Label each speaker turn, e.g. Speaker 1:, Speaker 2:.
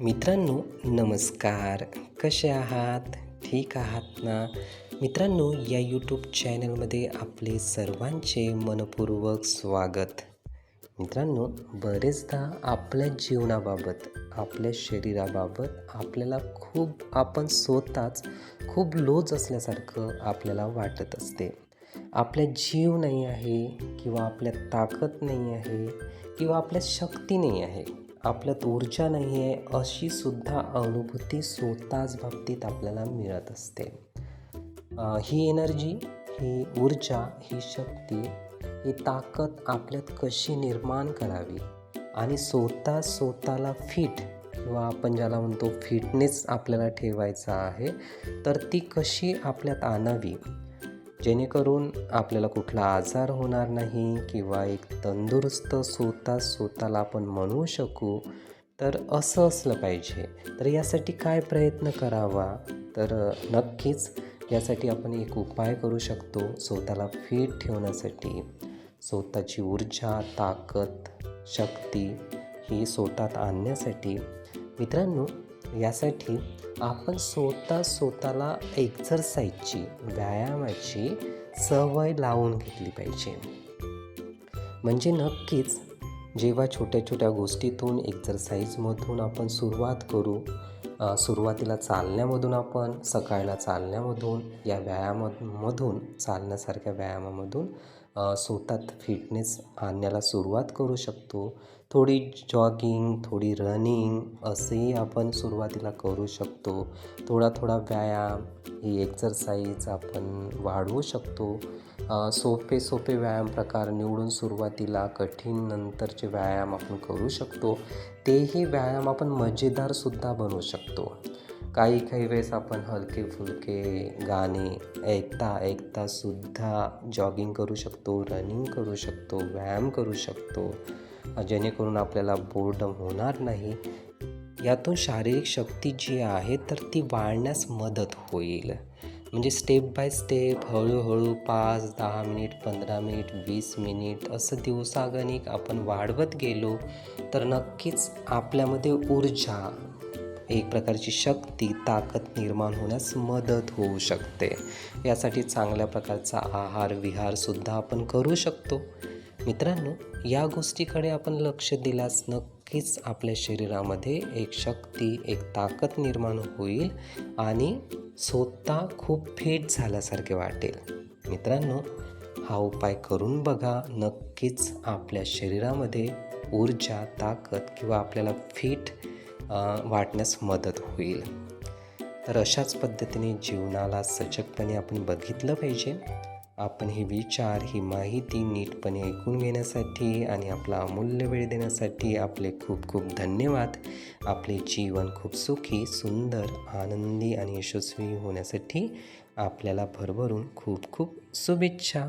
Speaker 1: मित्रांनो नमस्कार. कसे आहात? ठीक आहात ना? मित्रांनो या यूट्यूब चॅनलमध्ये आपले सर्वांचे मनपूर्वक स्वागत. मित्रांनो बरेचदा आपल्या जीवनाबाबत आपल्या शरीराबाबत आपल्याला खूप आपण स्वतःच खूप लोच असल्यासारखं आपल्याला वाटत असते. आपल्या जीव नाही आहे किंवा आपल्या ताकद नाही आहे किंवा आपल्या शक्ती नाही आहे. आपल्यात ऊर्जा नाही आहे अशी सुद्धा अनुभूती स्वतःच बाबतीत आपल्याला मिळत असते. ही एनर्जी ही ऊर्जा ही शक्ती ही ताकद आपल्यात कशी निर्माण करावी? आणि स्वतः स्वतःला फिट किंवा आपण ज्याला म्हणतो फिटनेस आपल्याला ठेवायचा आहे तर ती कशी आपल्यात आणावी? जेणेकरून आपल्याला कुठला आजार होणार नाही किंवा एक तंदुरुस्त स्वतः स्वतःला आपण म्हणू शकू तर असं असलं पाहिजे. तर यासाठी काय प्रयत्न करावा? तर नक्कीच यासाठी आपण एक उपाय करू शकतो स्वतःला फिट ठेवण्यासाठी. स्वतःची ऊर्जा ताकद शक्ती ही स्वतःत आणण्यासाठी. मित्रांनो यासाठी आपण स्वतः स्वतःला एक्झरसाईजची व्यायामाची सवय लावून घेतली पाहिजे. म्हणजे नक्कीच जेव्हा छोट्या छोट्या गोष्टीतून एक्झरसाईजमधून आपण सुरुवात करू सुरुवातीला चालण्यामधून आपण सकाळला चालण्यामधून या व्यायामामधून चालण्यासारख्या व्यायामामधून स्वतःत फिटनेस आणण्याला सुरुवात करू शकतो. थोडी जॉगिंग थोडी रनिंग असेही आपण सुरुवातीला करू शकतो. थोडा थोडा व्यायाम ही एक्झरसाईज आपण वाढवू शकतो. सोपे सोपे व्यायाम प्रकार निवडून सुरुवातीला कठीण नंतरचे व्यायाम आपण करू शकतो. तेही व्यायाम आपण मजेदारसुद्धा बनवू शकतो. काही काही वेळेस आपण हलके फुलके गाणे ऐकता ऐकता सुद्धा जॉगिंग करू शकतो रनिंग करू शकतो व्यायाम करू शकतो. जेणेकरून आपल्याला बोर्डम होणार नाही. यातून शारीरिक शक्ती जी आहे तर ती वाढण्यास मदत होईल. म्हणजे स्टेप बाय स्टेप हळूहळू पाच दहा मिनिट पंधरा मिनिट वीस मिनिट असं दिवसागणिक आपण वाढवत गेलो तर नक्कीच आपल्यामध्ये ऊर्जा एक प्रकारची शक्ती ताकद निर्माण होण्यास मदत होऊ शकते. यासाठी चांगल्या प्रकारचा आहार विहारसुद्धा आपण करू शकतो. मित्रांनो या गोष्टीकडे आपण लक्ष दिल्यास नक्कीच आपल्या शरीरामध्ये एक शक्ती एक ताकद निर्माण होईल आणि स्वतः खूप फिट झाल्यासारखे वाटेल. मित्रांनो हा उपाय करून बघा. नक्कीच आपल्या शरीरामध्ये ऊर्जा ताकद किंवा आपल्याला फिट वाटण्यास मदत होईल. तर अशाच पद्धतीने जीवनाला सजगपणे आपण बघितलं पाहिजे. आपण हे विचार ही माहिती नीटपणे ऐकून घेण्यासाठी आणि आपला अमूल्य वेळ देण्यासाठी आपले खूप खूप धन्यवाद. आपले जीवन खूप सुखी सुंदर आनंदी आणि यशस्वी होण्यासाठी आपल्याला भरभरून खूप खूप शुभेच्छा.